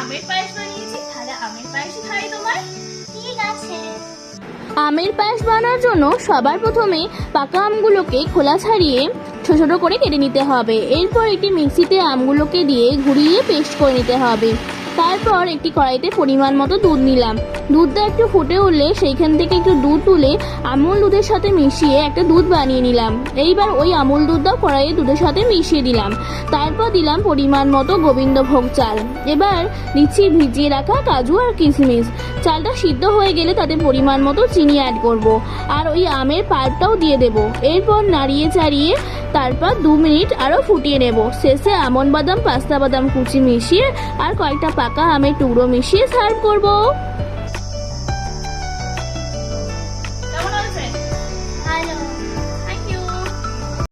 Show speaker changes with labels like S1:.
S1: আমের পায়েস বানিয়েছি তাহলে আমের পায়েসই খাই তোমার।
S2: ঠিক আছে।
S3: আমের পায়েস বানানোর জন্য সবার প্রথমে পাকা আমগুলোকে খোলা ছাড়িয়ে ছোট ছোট করে কেটে নিতে হবে। এরপর একটি মিক্সিতে আমগুলোকে দিয়ে ঘুরিয়ে পেস্ট করে নিতে হবে। তারপর একটি কড়াইতে পরিমাণ মতো দুধ নিলাম। দুধটা একটু ফুটে উঠলে সেইখান থেকে একটু দুধ তুলে আমুল দুধের সাথে মিশিয়ে একটা দুধ বানিয়ে নিলাম। এইবার ওই আমুল দুধটাও কড়াইয়ে দুধের সাথে মিশিয়ে দিলাম। তারপর দিলাম পরিমাণ মতো গোবিন্দভোগ চাল। এবার দিচ্ছি ভিজিয়ে রাখা কাজু আর কিশমিশ। চালটা সিদ্ধ হয়ে গেলে তাতে পরিমাণ মতো চিনি অ্যাড করব। আর ওই আমের পাল্পটাও দিয়ে দেব। এরপর নাড়িয়ে চাড়িয়ে তারপর দু মিনিট আরও ফুটিয়ে নেব। শেষে আমন বাদাম, পাস্তা বাদাম কুচি মিশিয়ে আর কয়েকটা পাকা আমের টুকরো মিশিয়ে সার্ভ করব।